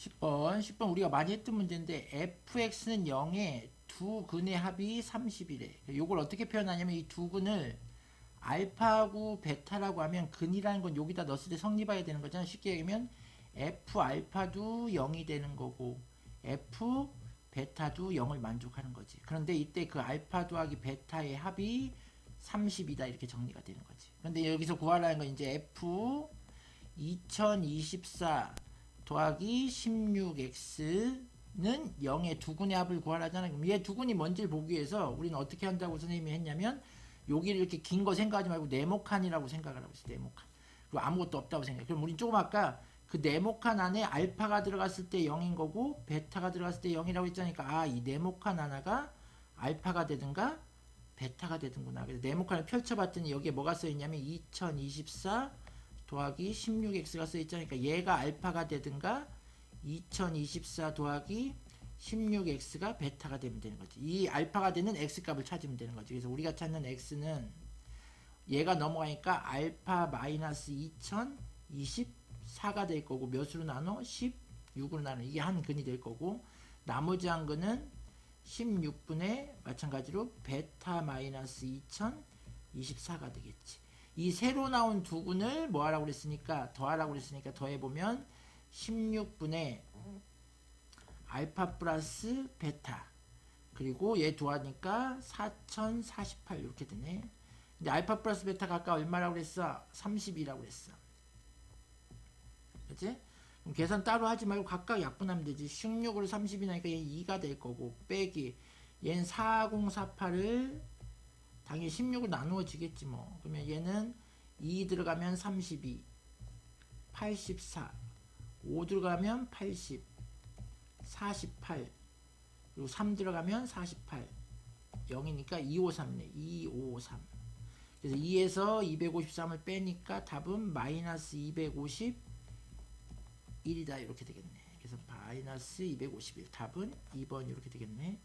10번 10번 우리가 많이 했던 문제인데 fx는 0에 두 근의 합이 30이래. 요걸 어떻게 표현하냐면 이 두 근을 알파하고 베타라고 하면 근이라는 건 여기다 넣었을 때 성립해야 되는 거잖아. 쉽게 얘기하면 f 알파도 0이 되는 거고 f 베타도 0을 만족하는 거지. 그런데 이때 그 알파 더하기 베타의 합이 30이다 이렇게 정리가 되는 거지. 그런데 여기서 구하라는 건 이제 f 2024 더하기 16x는 0의 두근의 합을 구하라잖아요. 그럼 얘 두근이 뭔지를 보기 위해서 우리는 어떻게 한다고 선생님이 했냐면 여기를 이렇게 긴 거 생각하지 말고 네모칸이라고 생각을 하고 있어요. 네모칸. 그리고 아무것도 없다고 생각해. 그럼 우린 조금 아까 그 네모칸 안에 알파가 들어갔을 때 0인 거고 베타가 들어갔을 때 0이라고 했자니까 아, 이 네모칸 하나가 알파가 되든가 베타가 되든구나. 그래서 네모칸을 펼쳐봤더니 여기에 뭐가 써있냐면 2024 더하기 16x가 써있자니까 얘가 알파가 되든가 2024 더하기 16x가 베타가 되면 되는 거지. 이 알파가 되는 x 값을 찾으면 되는 거지. 그래서 우리가 찾는 x는 얘가 넘어가니까 알파 마이너스 2024가 될 거고 몇으로 나눠? 16으로 나눠. 이게 한 근이 될 거고 나머지 한 근은 16분의 마찬가지로 베타 마이너스 2024가 되겠지. 이 새로 나온 두 근을 뭐 하라고 그랬으니까 더하라고 그랬으니까 더해보면 16분의 알파 플러스 베타. 그리고 얘 더하니까 4048 이렇게 되네. 근데 알파 플러스 베타가 아까 얼마라고 그랬어? 30이라고 그랬어. 그치? 그럼 계산 따로 하지 말고 각각 약분하면 되지. 16으로 30이 나니까 얘 2가 될 거고 빼기. 얘는 4048을 당연히 16을 나누어지겠지 뭐. 그러면 얘는 2 들어가면 32, 84, 5 들어가면 80, 48, 그리고 3 들어가면 48, 0이니까 253네. 2553. 그래서 2에서 253을 빼니까 답은 마이너스 251이다. 이렇게 되겠네. 그래서 마이너스 251. 답은 2번 이렇게 되겠네.